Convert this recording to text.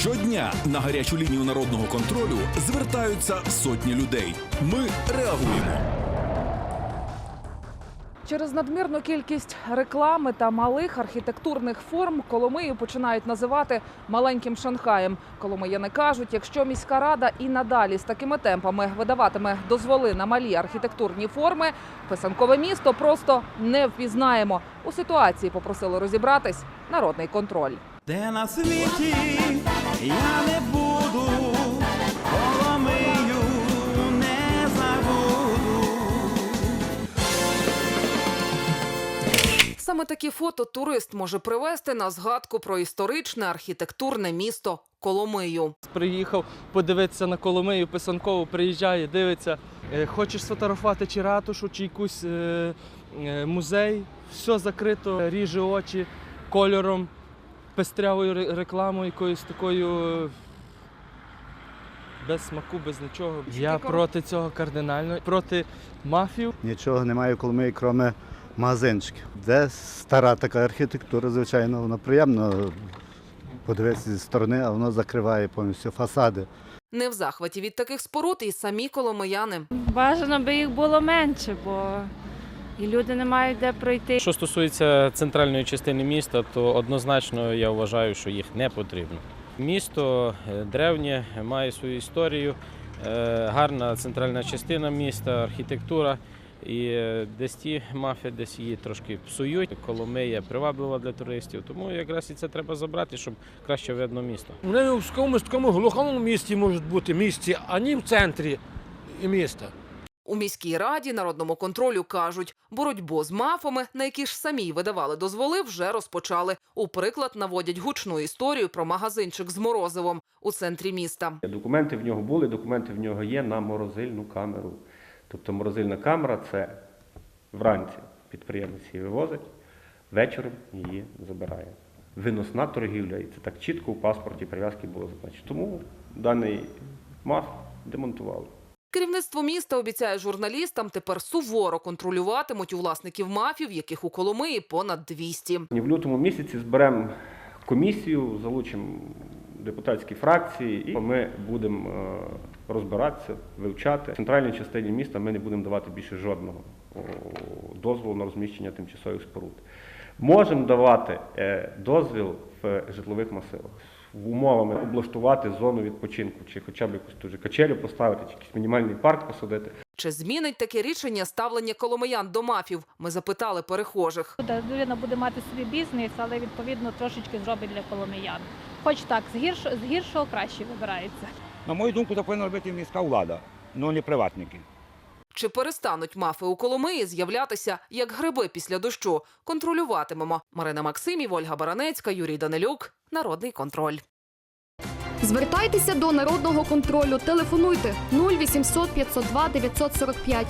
Щодня на гарячу лінію народного контролю звертаються сотні людей. Ми реагуємо. Через надмірну кількість реклами та малих архітектурних форм Коломию починають називати маленьким Шанхаєм. Коломияни кажуть, якщо міська рада і надалі з такими темпами видаватиме дозволи на малі архітектурні форми, писанкове місто просто не впізнаємо. У ситуації попросили розібратись народний контроль. Де на світі я не буду, Коломию не забуду. Саме такі фото турист може привезти на згадку про історичне архітектурне місто Коломию. Приїхав подивитися на Коломию, Писанкову, приїжджає, дивиться, е, хочеш сфотографувати чи ратушу, чи якийсь е, е, музей, все закрито, ріже очі кольором, пестрявою рекламою, якоюсь такою без смаку, без нічого. Я проти цього кардинально, проти мафів. Нічого немає коло мене, крім магазинчиків. Де стара така архітектура, звичайно, воно приємно подивитися зі сторони, а воно закриває повністю фасади. Не в захваті від таких споруд і самі коломияни. Бажано би їх було менше, бо і люди не мають де пройти. Що стосується центральної частини міста, то однозначно я вважаю, що їх не потрібно. Місто е, древнє, має свою історію, е, гарна центральна частина міста, архітектура. І е, десь ті мафія десь її трошки псують. Коломия приваблива для туристів. Тому якраз і це треба забрати, щоб краще видно місто. Вони в такому глухому місті можуть бути місті, ані в центрі міста. У міській раді народному контролю кажуть, боротьбу з мафами, на які ж самі видавали дозволи, вже розпочали. У приклад наводять гучну історію про магазинчик з морозивом у центрі міста. Документи в нього були, документи в нього є на морозильну камеру. Тобто морозильна камера це вранці підприємець її вивозить, вечором її забирає. Виносна торгівля, і це так чітко у паспорті прив'язки було зазначено. Тому даний МАФ демонтували. Керівництво міста обіцяє журналістам тепер суворо контролюватимуть у власників мафів, яких у Коломиї понад 200. І в лютому місяці зберемо комісію, залучимо депутатські фракції, і ми будемо е, розбиратися, вивчати. В центральній частині міста ми не будемо давати більше жодного дозволу на розміщення тимчасових споруд. Можемо давати е, дозвіл в житлових масивах. В умовами облаштувати зону відпочинку, чи хоча б якусь дуже качелю поставити, чи якийсь мінімальний парк посадити. Чи змінить таке рішення ставлення коломиян до мафів? Ми запитали перехожих. Людина буде мати свій бізнес, але відповідно трошечки зробить для коломиян. Хоч так, з гіршого, з гіршого краще вибирається. На мою думку, це повинна робити міська влада, але не приватники. Чи перестануть мафи у Коломиї з'являтися як гриби після дощу? Контролюватимемо. Марина Максимів, Ольга Баранецька, Юрій Данилюк. Народний контроль. Звертайтеся до народного контролю. Телефонуйте 0800 502 945